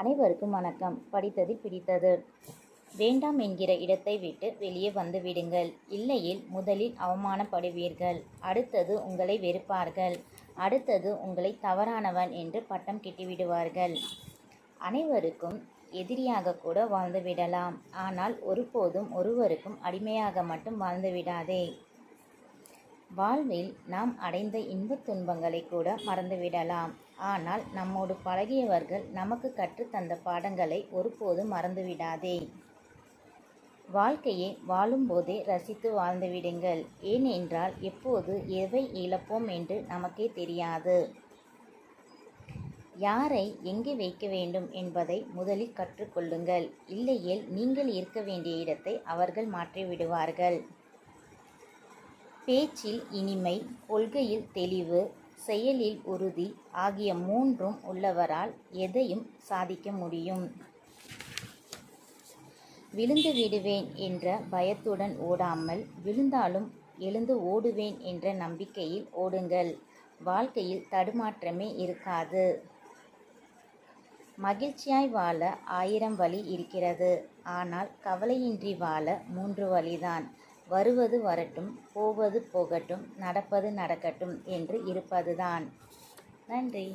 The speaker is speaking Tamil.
அனைவருக்கும் வணக்கம். படித்தது பிடித்தது. வேண்டாம் என்கிற இடத்தை விட்டு வெளியே வந்து விடுங்கள். இல்லையில் முதலில் அவமானப்படுவீர்கள். அடுத்தது உங்களை வெறுப்பார்கள். அடுத்தது உங்களை தவறானவன் என்று பட்டம் கிட்டிவிடுவார்கள் அனைவருக்கும் எதிரியாக கூட வாழ்ந்துவிடலாம் ஆனால் ஒருபோதும் ஒருவருக்கும் அடிமையாக மட்டும் வாழ்ந்து விடாதே. வாழ்வில் நாம் அடைந்த இன்பத் துன்பங்களை கூட மறந்துவிடலாம். ஆனால் நம்மோடு பழகியவர்கள் நமக்கு கற்றுத்தந்த பாடங்களை ஒருபோதும் மறந்துவிடாதே. வாழ்க்கையை வாழும்போதே ரசித்து வாழ்ந்துவிடுங்கள். ஏனென்றால் எப்போது எவை இழப்போம் என்று நமக்கே தெரியாது. யாரை எங்கே வைக்க வேண்டும் என்பதை முதலில் கற்றுக்கொள்ளுங்கள் இல்லையேல் நீங்கள் இருக்க வேண்டிய இடத்தை அவர்கள் மாற்றிவிடுவார்கள். பேச்சில் இனிமை கொள்கையில் தெளிவு செயலில் உறுதி ஆகிய மூன்றும் உள்ளவரால் எதையும் சாதிக்க முடியும். விழுந்து விடுவேன் என்ற பயத்துடன் ஓடாமல் விழுந்தாலும் எழுந்து ஓடுவேன் என்ற நம்பிக்கையில் ஓடுங்கள். வாழ்க்கையில் தடுமாற்றமே இருக்காது. மகிழ்ச்சியாய் வாழ ஆயிரம் வழி இருக்கிறது. ஆனால் கவலையின்றி வாழ மூன்று வழிதான். வருவது வரட்டும் போவது போகட்டும் நடப்பது நடக்கட்டும் என்று இருப்பதுதான். நன்றி.